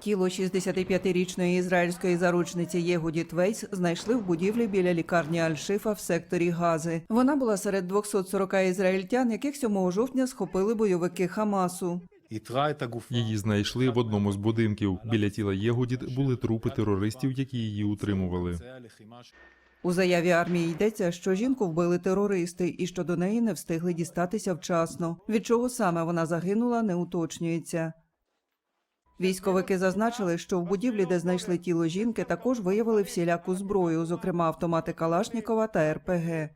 Тіло 65-річної ізраїльської заручниці Єгуді Твейс знайшли в будівлі біля лікарні Аль-Шифа в секторі Гази. Вона була серед 240 ізраїльтян, яких 7 жовтня схопили бойовики Хамасу. Її знайшли в одному з будинків. Біля тіла Єгодід були трупи терористів, які її утримували. У заяві армії йдеться, що жінку вбили терористи і що до неї не встигли дістатися вчасно. Від чого саме вона загинула, не уточнюється. Військовики зазначили, що в будівлі, де знайшли тіло жінки, також виявили всіляку зброю, зокрема автомати Калашнікова та РПГ.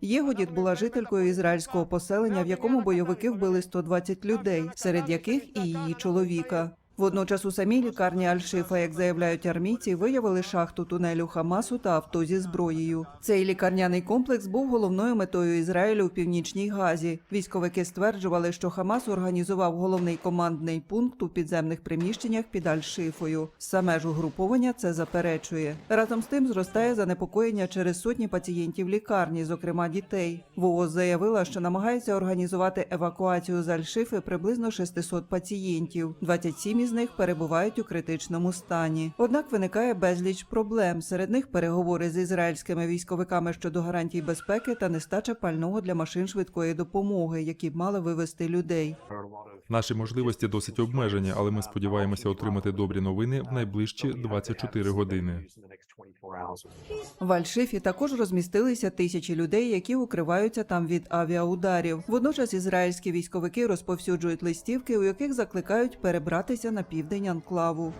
Єгодіт була жителькою ізраїльського поселення, в якому бойовики вбили 120 людей, серед яких і її чоловіка. Водночас у самій лікарні Аль-Шифа, як заявляють армійці, виявили шахту тунелю Хамасу та авто зі зброєю. Цей лікарняний комплекс був головною метою Ізраїлю в північній Газі. Військовики стверджували, що Хамас організував головний командний пункт у підземних приміщеннях під Аль-Шифою. Саме ж угруповання це заперечує. Разом з тим зростає занепокоєння через сотні пацієнтів лікарні, зокрема дітей. ВООЗ заявила, що намагається організувати евакуацію з Аль-Шифи приблизно 600 пацієнтів. 27 із них перебувають у критичному стані. Однак виникає безліч проблем. Серед них переговори з ізраїльськими військовиками щодо гарантій безпеки та нестача пального для машин швидкої допомоги, які б мали вивезти людей. Наші можливості досить обмежені, але ми сподіваємося отримати добрі новини в найближчі 24 години. В Аль-Шифі також розмістилися тисячі людей, які укриваються там від авіаударів. Водночас ізраїльські військовики розповсюджують листівки, у яких закликають перебратися на південь анклаву.